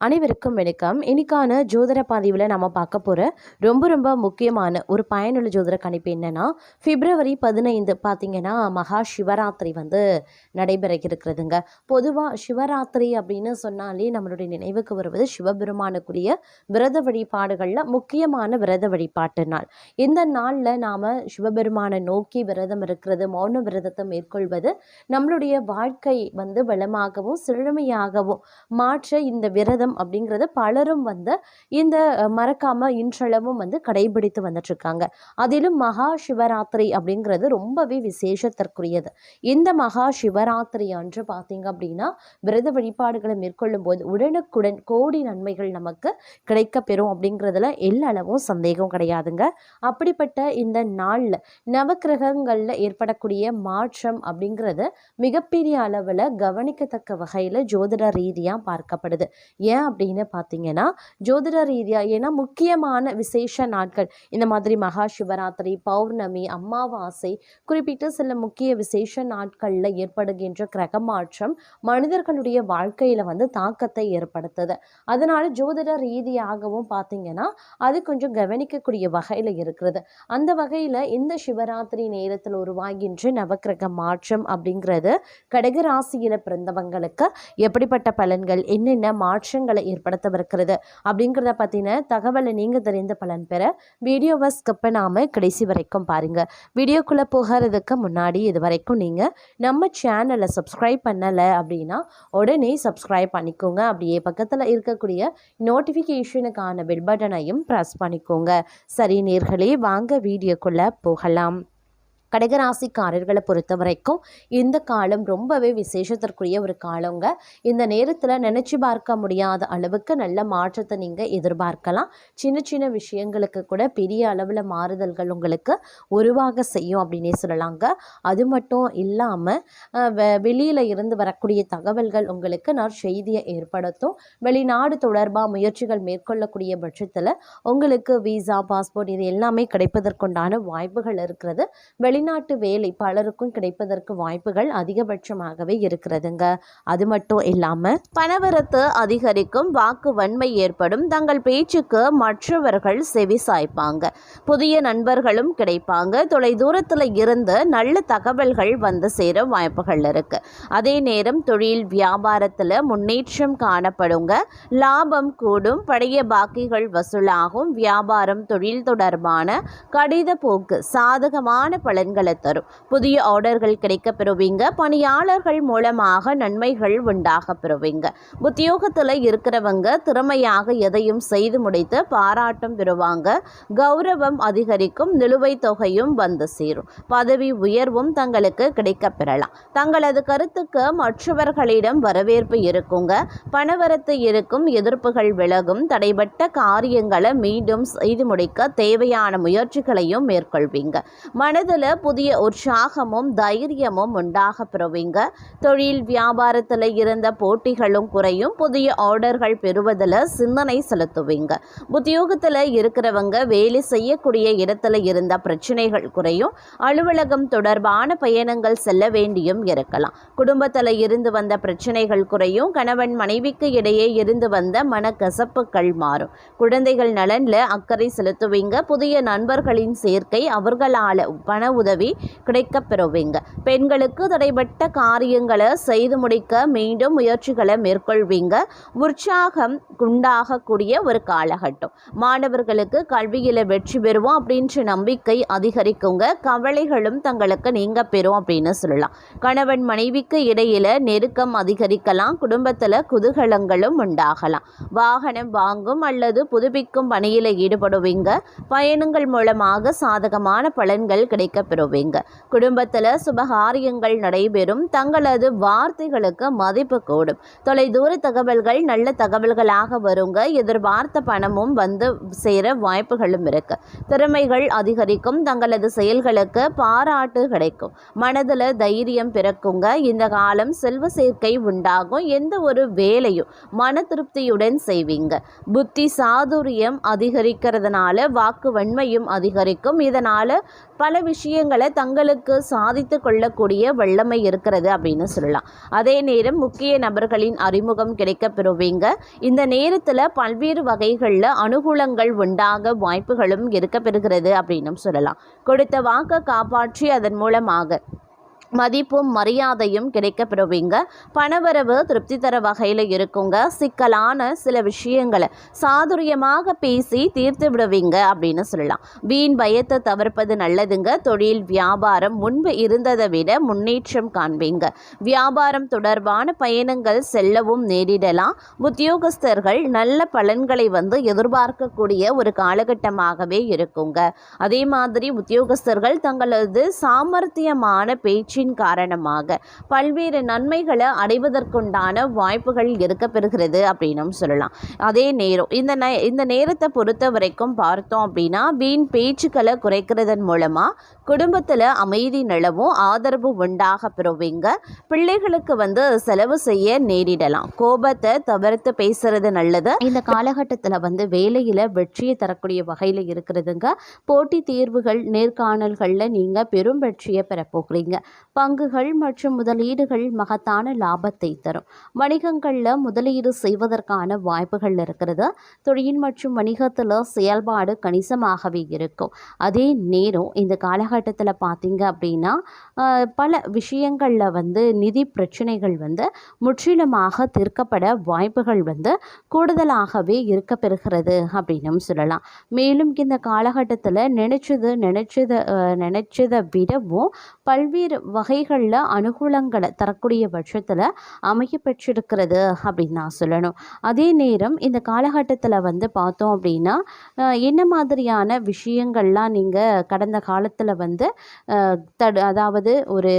அனைவருக்கும் வணக்கம். இன்னைக்கான ஜோதிட பதிவில் நம்ம பார்க்க போகிற ரொம்ப ரொம்ப முக்கியமான ஒரு பயனுள்ள ஜோதிட கணிப்பு என்னென்னா பிப்ரவரி பதினைந்து பார்த்தீங்கன்னா மகா சிவராத்திரி வந்து நடைபெற இருக்கிறதுங்க பொதுவாக சிவராத்திரி அப்படின்னு சொன்னாலே நம்மளுடைய நினைவுக்கு வருவது சிவபெருமானுக்குரிய விரத வழிபாடுகளில் முக்கியமான விரத வழிபாட்டு நாள். இந்த நாளில் நாம் சிவபெருமானை நோக்கி விரதம் இருக்கிறது மௌன விரதத்தை மேற்கொள்வது நம்மளுடைய வாழ்க்கை வந்து வளமாகவும் செழுமையாகவும் மாற்ற இந்த விரதம் அப்படிங்கிறது பலரும் வந்து இந்த மறக்காம இன்றளவும் வந்து கடைபிடித்து வந்துட்டு இருக்காங்க அதிலும் மகா சிவராத்திரி அப்படிங்கிறது ரொம்பவே விசேஷத்திற்குரியது. இந்த மகா சிவராத்திரி அன்று பார்த்தீங்க அப்படின்னா விரத வழிபாடுகளை மேற்கொள்ளும் போது உடனுக்குடன் கோடி நன்மைகள் நமக்கு கிடைக்க பெறும் அப்படிங்கிறதுல எல்லளவும் சந்தேகம் கிடையாதுங்க. அப்படிப்பட்ட இந்த நாளில் நவக்கிரகங்களில் ஏற்படக்கூடிய மாற்றம் அப்படிங்கிறது மிகப்பெரிய அளவில் கவனிக்கத்தக்க வகையில் ஜோதிட ரீதியாக பார்க்கப்படுது. ஏன் அப்படின்னு பார்த்தீங்கன்னா ஜோதிட ரீதியாக ஏன்னா முக்கியமான விசேஷ நாட்கள். இந்த மாதிரி மகா சிவராத்திரி பௌர்ணமி அமாவாசை குறிப்பிட்ட சில முக்கிய விசேஷ நாட்களில் ஏற்படுகின்ற கிரக மாற்றம் மனிதர்களுடைய வாழ்க்கையில் வந்து தாக்கத்தை ஏற்படுத்துது. அதனால் ஜோதிட ரீதியாகவும் பார்த்தீங்கன்னா அது கொஞ்சம் கவனிக்கக்கூடிய வகையில் இருக்கிறது. அந்த வகையில் இந்த சிவராத்திரி நேரத்தில் உருவாகின்ற நவக்கிரக மாற்றம் அப்படிங்கிறது கடகராசியில் பிறந்தவங்களுக்கு எப்படிப்பட்ட பலன்கள் என்னென்ன மாற்றங்கள் ஏற்படுத்தவிருக்கிறது. அப்படிங்கிறத பற்றின தகவலை நீங்கள் தெரிந்து பலன் பெற வீடியோவை ஸ்கிப் பண்ணாமல் கடைசி வரைக்கும் பாருங்கள் வீடியோக்குள்ளே போகிறதுக்கு முன்னாடி இது வரைக்கும் நீங்கள் நம்ம சேனலை சப்ஸ்கிரைப் பண்ணலை அப்படின்னா உடனே சப்ஸ்கிரைப் பண்ணிக்கோங்க. அப்படியே பக்கத்தில் இருக்கக்கூடிய நோட்டிஃபிகேஷனுக்கான பெல் பட்டனையும் ப்ரெஸ் பண்ணிக்கோங்க. சரி நேர்களே வாங்க வீடியோக்குள்ளே போகலாம். கடகராசிக்காரர்களை பொறுத்த வரைக்கும் இந்த காலம் ரொம்பவே விசேஷத்திற்குரிய ஒரு காலங்க. இந்த நேரத்தில் நினச்சி பார்க்க முடியாத அளவுக்கு நல்ல மாற்றத்தை நீங்கள் எதிர்பார்க்கலாம். சின்ன சின்ன விஷயங்களுக்கு கூட பெரிய அளவில் மாறுதல்கள் உங்களுக்கு உருவாக செய்யும் அப்படின்னே சொல்லலாங்க. அது மட்டும் இல்லாமல் வெளியில் இருந்து வரக்கூடிய தகவல்கள் உங்களுக்கு நான் செய்தியை ஏற்படுத்தும். வெளிநாடு தொடர்பாக முயற்சிகள் மேற்கொள்ளக்கூடிய பட்சத்தில் உங்களுக்கு விசா பாஸ்போர்ட் இது எல்லாமே கிடைப்பதற்குண்டான வாய்ப்புகள் இருக்கிறது. வெளிநாட்டு வேலை பலருக்கும் கிடைப்பதற்கு வாய்ப்புகள் அதிகபட்சமாகவே இருக்கிறதுங்க. அது மட்டும் இல்லாமல் பணவரத்து அதிகரிக்கும் வாக்கு வன்மை ஏற்படும். தங்கள் பேச்சுக்கு மற்றவர்கள் செவி சாய்ப்பாங்க. புதிய நண்பர்களும் கிடைப்பாங்க. தொலை தூரத்தில் இருந்து நல்ல தகவல்கள் வந்து சேர வாய்ப்புகள் இருக்கு. அதே நேரம் தொழில் வியாபாரத்தில் முன்னேற்றம் காணப்படுங்க. லாபம் கூடும். பழைய பாக்கிகள் வசூலாகும். வியாபாரம் தொழில் தொடர்பான கடித போக்கு சாதகமான பலன் பலன்களை தரும். புதிய ஆர்டர்கள் கிடைக்க பெறுவீங்க பணியாளர்கள் மூலமாக நன்மைகள் உண்டாக பெறுவீங்க உத்தியோகத்தில் இருக்கிறவங்க திறமையாக எதையும் செய்து முடித்து பாராட்டம் பெறுவாங்க. கௌரவம் அதிகரிக்கும். நிலுவைத் தொகையும் வந்து சேரும். பதவி உயர்வும் தங்களுக்கு கிடைக்க பெறலாம் தங்களது கருத்துக்கு மற்றவர்களிடம் வரவேற்பு இருக்குங்க. பணவரத்து இருக்கும். எதிர்ப்புகள் விலகும். தடைபட்ட காரியங்களை மீண்டும் செய்து முடிக்க தேவையான முயற்சிகளையும் மேற்கொள்வீங்க. மனதில் புதிய உற்சாகமும் தைரியமும் உண்டாக பெறுவீங்க. தொழில் வியாபாரத்தில் இருந்த போட்டிகளும் குறையும். புதிய ஆர்டர்கள் பெறுவதில் சிந்தனை செலுத்துவீங்க. உத்தியோகத்தில் இருக்கிறவங்க வேலை செய்யக்கூடிய இடத்துல இருந்த பிரச்சனைகள் குறையும். அலுவலகம் தொடர்பான பயணங்கள் செல்ல வேண்டியும் இருக்கலாம். குடும்பத்தில் இருந்து வந்த பிரச்சனைகள் குறையும். கணவன் மனைவிக்கு இடையே இருந்து வந்த மனக்கசப்புகள் மாறும். குழந்தைகள் நலனில் அக்கறை செலுத்துவீங்க. புதிய நண்பர்களின் சேர்க்கை அவர்களால் பண உதவி கிடைக்கப் பெறுவீங்க பெண்களுக்கு தடைப்பட்ட காரியங்களை செய்து முடிக்க மீண்டும் முயற்சிகளை மேற்கொள்வீங்க. உற்சாகம் உண்டாகக்கூடிய ஒரு காலகட்டம். மாணவர்களுக்கு கல்வியில் வெற்றி பெறுவோம் அப்படின்ற நம்பிக்கை அதிகரிக்குங்க. கவலைகளும் தங்களுக்கு நீங்க பெறும் அப்படின்னு சொல்லலாம். கணவன் மனைவிக்கு இடையில நெருக்கம் அதிகரிக்கலாம். குடும்பத்தில் குதூகலங்களும் உண்டாகலாம். வாகனம் வாங்கும் அல்லது புதுப்பிக்கும் பணியில் ஈடுபடுவீங்க. பயணங்கள் மூலமாக சாதகமான பலன்கள் கிடைக்கப்பெறும். பெறுவீங்க குடும்பத்தில் சுபகாரியங்கள் நடைபெறும். தங்களது வார்த்தைகளுக்கு மதிப்பு கூடும். தொலைதூர தகவல்கள் நல்ல தகவல்களாக வருங்க. எதிர்பார்த்த பணமும் வந்து சேர வாய்ப்புகளும் இருக்கு. திறமைகள் அதிகரிக்கும். தங்களது செயல்களுக்கு பாராட்டு கிடைக்கும். மனதில் தைரியம் பிறக்குங்க. இந்த காலம் செல்வ சேர்க்கை உண்டாகும். எந்த ஒரு வேலையும் மன திருப்தியுடன் செய்வீங்க. புத்தி சாதுரியம் அதிகரிக்கிறதுனால வாக்கு வன்மையும் அதிகரிக்கும். இதனால பல விஷயங்களை தங்களுக்கு சாதித்து கொள்ளக்கூடிய வல்லமை இருக்கிறது அப்படின்னு சொல்லலாம். அதே நேரம் முக்கிய நபர்களின் அறிமுகம் கிடைக்க பெறுவீங்க இந்த நேரத்தில் பல்வேறு வகைகளில் அனுகூலங்கள் உண்டாக வாய்ப்புகளும் இருக்க பெறுகிறது அப்படின்னும் சொல்லலாம். கொடுத்த வாக்கை காப்பாற்றி அதன் மூலமாக மதிப்பும் மரியாதையும் கிடைக்க பெறுவீங்க பணவரவு திருப்தி தர வகையில் இருக்குங்க. சிக்கலான சில விஷயங்களை சாதுரியமாக பேசி தீர்த்து விடுவீங்க அப்படின்னு சொல்லலாம். வீண் பயத்தை தவிர்ப்பது நல்லதுங்க. தொழில் வியாபாரம் முன்பு இருந்ததை விட முன்னேற்றம் காண்பீங்க. வியாபாரம் தொடர்பான பயணங்கள் செல்லவும் நேரிடலாம். உத்தியோகஸ்தர்கள் நல்ல பலன்களை வந்து எதிர்பார்க்கக்கூடிய ஒரு காலகட்டமாகவே இருக்குங்க. அதே மாதிரி உத்தியோகஸ்தர்கள் தங்களது சாமர்த்தியமான பேச்சு பேச்சின் காரணமாக பல்வேறு நன்மைகளை அடைவதற்குண்டான வாய்ப்புகள் இருக்க பெறுகிறது அப்படின்னும் சொல்லலாம். அதே நேரம் இந்த நே இந்த நேரத்தை பொறுத்த வரைக்கும் பார்த்தோம் அப்படின்னா வீண் பேச்சுக்களை குறைக்கிறதன் மூலமாக குடும்பத்தில் அமைதி நிலவும் ஆதரவு உண்டாக பெறுவீங்க. பிள்ளைகளுக்கு வந்து செலவு செய்ய நேரிடலாம். கோபத்தை தவிர்த்து பேசுறது நல்லது. இந்த காலகட்டத்தில் வந்து வேலையில் வெற்றியை தரக்கூடிய வகையில் இருக்கிறதுங்க. போட்டி தேர்வுகள் நேர்காணல்களில் நீங்கள் பெரும் வெற்றியை பெற போகிறீங்க. பங்குகள் மற்றும் முதலீடுகள் மகத்தான லாபத்தை தரும். வணிகங்களில் முதலீடு செய்வதற்கான வாய்ப்புகள் இருக்கிறது. தொழில் மற்றும் வணிகத்தில் செயல்பாடு கணிசமாகவே இருக்கும். அதே நேரம் இந்த காலகட்டத்தில் பார்த்தீங்க அப்படின்னா பல விஷயங்களில் வந்து நிதி பிரச்சனைகள் வந்து முற்றிலுமாக தீர்க்கப்பட வாய்ப்புகள் வந்து கூடுதலாகவே இருக்க பெறுகிறது அப்படின்னும் சொல்லலாம். மேலும் இந்த காலகட்டத்தில் நினைச்சது நினைச்சத நினைச்சதை விடவும் பல்வேறு வகை வகைகளில் அனுகூலங்களை தரக்கூடிய பட்சத்தில் அமைய பெற்றிருக்கிறது அப்படின்னு நான் சொல்லணும். அதே நேரம் இந்த காலகட்டத்தில் வந்து பார்த்தோம் அப்படின்னா என்ன மாதிரியான விஷயங்கள்லாம் நீங்கள் கடந்த காலத்தில் வந்து தடு அதாவது ஒரு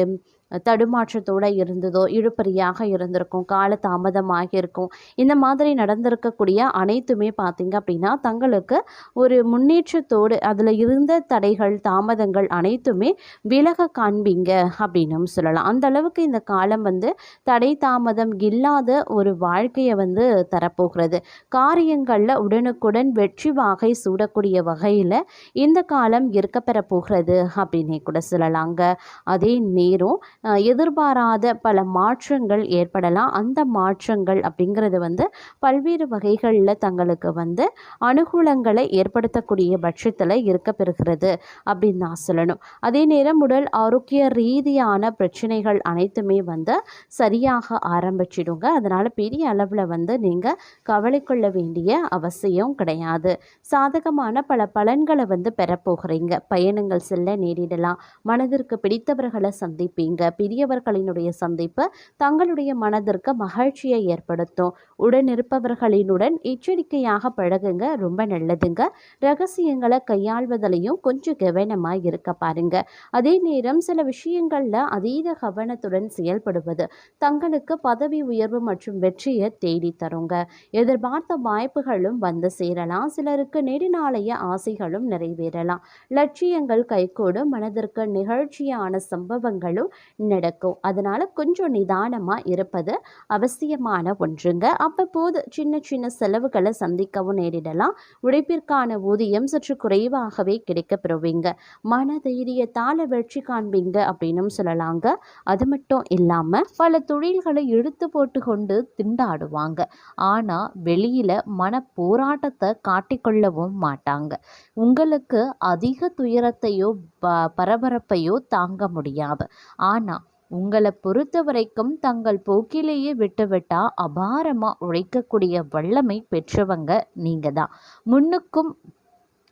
தடுமாற்றத்தோடு இருந்ததோ இழுப்பறியாக இருந்திருக்கும் கால தாமதமாக இருக்கும் இந்த மாதிரி நடந்திருக்கக்கூடிய அனைத்துமே பார்த்திங்க அப்படின்னா தங்களுக்கு ஒரு முன்னேற்றத்தோடு அதில் இருந்த தடைகள் தாமதங்கள் அனைத்துமே விலக காண்பீங்க அப்படின்னும் சொல்லலாம். அந்த அளவுக்கு இந்த காலம் வந்து தடை தாமதம் இல்லாத ஒரு வாழ்க்கையை வந்து தரப்போகிறது. காரியங்களில் உடனுக்குடன் வெற்றி வாகை சூடக்கூடிய வகையில் இந்த காலம் இருக்கப்பெற போகிறது அப்படின்னே கூட சொல்லலாங்க. அதே நேரம் எதிர்பாராத பல மாற்றங்கள் ஏற்படலாம். அந்த மாற்றங்கள் அப்படிங்கிறது வந்து பல்வேறு வகைகளில் தங்களுக்கு வந்து அனுகூலங்களை ஏற்படுத்தக்கூடிய பட்சத்தில் இருக்க பெறுகிறது அப்படின்னு நான் சொல்லணும். அதே நேரம் உடல் ஆரோக்கிய ரீதியான பிரச்சனைகள் அனைத்துமே வந்து சரியாக ஆரம்பிச்சிடுங்க. அதனால் பெரிய அளவில் வந்து நீங்கள் கவலை கொள்ள வேண்டிய அவசியம் கிடையாது. சாதகமான பல பலன்களை வந்து பெறப்போகிறீங்க. பயணங்கள் செல்ல நேரிடலாம். மனதிற்கு பிடித்தவர்களை சந்திப்பீங்க. பெரியவர்களினுடைய சந்திப்பு தங்களுடைய மனதிற்கு மகிழ்ச்சியை ஏற்படுத்தும். உடன் இருப்பவர்களினுடன் எச்சரிக்கையாக பழகுங்க ரொம்ப நல்லதுங்க. ரகசியங்களை கையாள்வதிலையும் கொஞ்சம் கவனமாக இருக்க பாருங்க. அதே நேரம் சில விஷயங்களில் அதீத கவனத்துடன் செயல்படுவது தங்களுக்கு பதவி உயர்வு மற்றும் வெற்றியை தேடி தருங்க. எதிர்பார்த்த வாய்ப்புகளும் வந்து சேரலாம். சிலருக்கு நெடுநாளைய ஆசைகளும் நிறைவேறலாம். லட்சியங்கள் கைகூடும். மனதிற்கு நிகழ்ச்சியான சம்பவங்களும் நடக்கும். அதனால் கொஞ்சம் நிதானமாக இருப்பது அவசியமான ஒன்றுங்க. அவ்வப்போது சின்ன சின்ன செலவுகளை சந்திக்கவும் நேரிடலாம். உழைப்பிற்கான ஊதியம் சற்று குறைவாகவே கிடைக்கப்பெறுவீங்க. மன தைரியத்தால் வெற்றி காண்பீங்க அப்படின்னும் சொல்லலாங்க. அது மட்டும் இல்லாமல் பல தொழில்களை இழுத்து போட்டு கொண்டு திண்டாடுவாங்க. ஆனால் வெளியில் மன போராட்டத்தை காட்டிக்கொள்ளவும் மாட்டாங்க. உங்களுக்கு அதிக துயரத்தையோ ப பரபரப்பையோ தாங்க முடியாது. ஆனால் உங்களை பொறுத்த வரைக்கும் தங்கள் போக்கிலேயே விட்டுவிட்டா அபாரமாக உழைக்கக்கூடிய வல்லமை பெற்றவங்க நீங்கள் தான் முன்னுக்கும்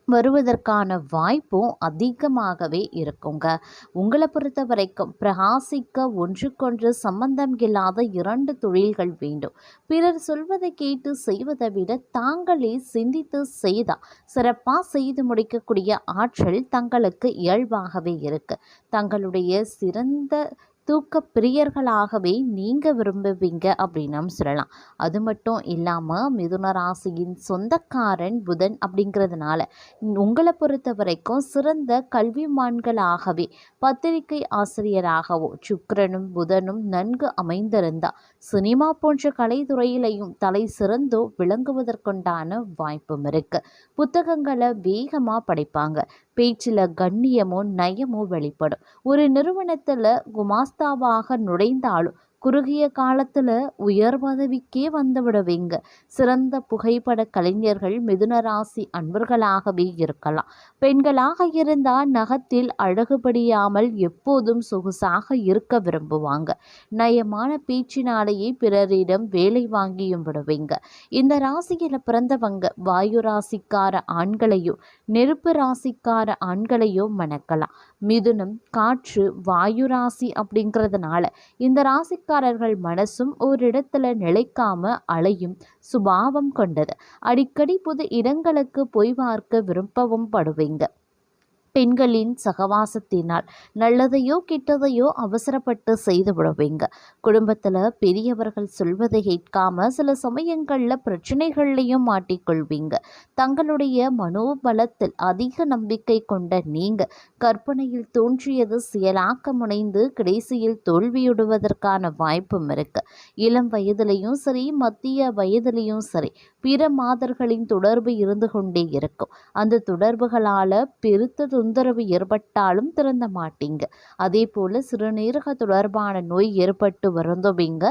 வருவதற்கான வாய்ப்பும் அதிகமாகவே இருக்குங்க. உங்களை பொறுத்த வரைக்கும் பிரகாசிக்க ஒன்றுக்கொன்று சம்பந்தம் இல்லாத இரண்டு தொழில்கள் வேண்டும். பிறர் சொல்வதை கேட்டு செய்வதை விட தாங்களே சிந்தித்து செய்தால் சிறப்பாக செய்து முடிக்கக்கூடிய ஆற்றல் தங்களுக்கு இயல்பாகவே இருக்கு. தங்களுடைய சிறந்த தூக்க பிரியர்களாகவே நீங்கள் விரும்புவீங்க அப்படின்னும் சொல்லலாம். அது மட்டும் இல்லாமல் மிதுன ராசியின் சொந்தக்காரன் புதன் அப்படிங்கிறதுனால உங்களை பொறுத்த வரைக்கும் சிறந்த கல்விமான்களாகவே பத்திரிகை ஆசிரியராகவோ சுக்கரனும் புதனும் நன்கு அமைந்திருந்தா சினிமா போன்ற கலைத்துறையிலையும் தலை சிறந்தோ விளங்குவதற்குண்டான வாய்ப்பும் இருக்கு. புத்தகங்களை வேகமாக படிப்பாங்க. பேச்சில் கண்ணியமோ நயமோ வெளிப்படும். ஒரு நிறுவனத்தில் குமாஸ் குமாஸ்தாவாக நுழைந்தாலும் குறுகிய காலத்தில் உயர் பதவிக்கே வந்து விடுவீங்க. சிறந்த புகைப்பட கலைஞர்கள் மிதுன ராசி அன்பர்களாகவே இருக்கலாம். பெண்களாக இருந்தால் நகத்தில் அழகுபடியாமல் எப்போதும் சொகுசாக இருக்க விரும்புவாங்க. நயமான பேச்சினாலேயே பிறரிடம் வேலை வாங்கியும் விடுவீங்க. இந்த ராசியில் பிறந்தவங்க வாயு ராசிக்கார ஆண்களையும் நெருப்பு ராசிக்கார ஆண்களையும் மணக்கலாம். மிதுனம் காற்று வாயு ராசி அப்படிங்கிறதுனால இந்த ராசிக்காரர்கள் மனசும் ஒரு இடத்துல நிலைக்காம அலையும் சுபாவம் கொண்டது. அடிக்கடி புது இடங்களுக்கு போய் பார்க்க விரும்பவும் படுவீங்க. பெண்களின் சகவாசத்தினால் நல்லதையோ கெட்டதையோ அவசரப்பட்டு செய்து விடுவீங்க. குடும்பத்தில் பெரியவர்கள் சொல்வதை கேட்காம சில சமயங்களில் பிரச்சனைகள்லையும் மாட்டிக்கொள்வீங்க. தங்களுடைய மனோபலத்தில் அதிக நம்பிக்கை கொண்ட நீங்க கற்பனையில் தோன்றியது செயலாக்கமுனைந்து கடைசியில் தோல்வியுடுவதற்கான வாய்ப்பும் இருக்கு. இளம் வயதிலையும் சரி மத்திய வயதிலையும் சரி பிற மாதர்களின் தொடர்பு இருந்து கொண்டே இருக்கும். அந்த தொடர்புகளால் பெருத்த தொந்தரவு ஏற்பட்டாலும் திறந்த மாட்டீங்க. அதே போல் சிறுநீரக தொடர்பான நோய் ஏற்பட்டு வருந்தவங்க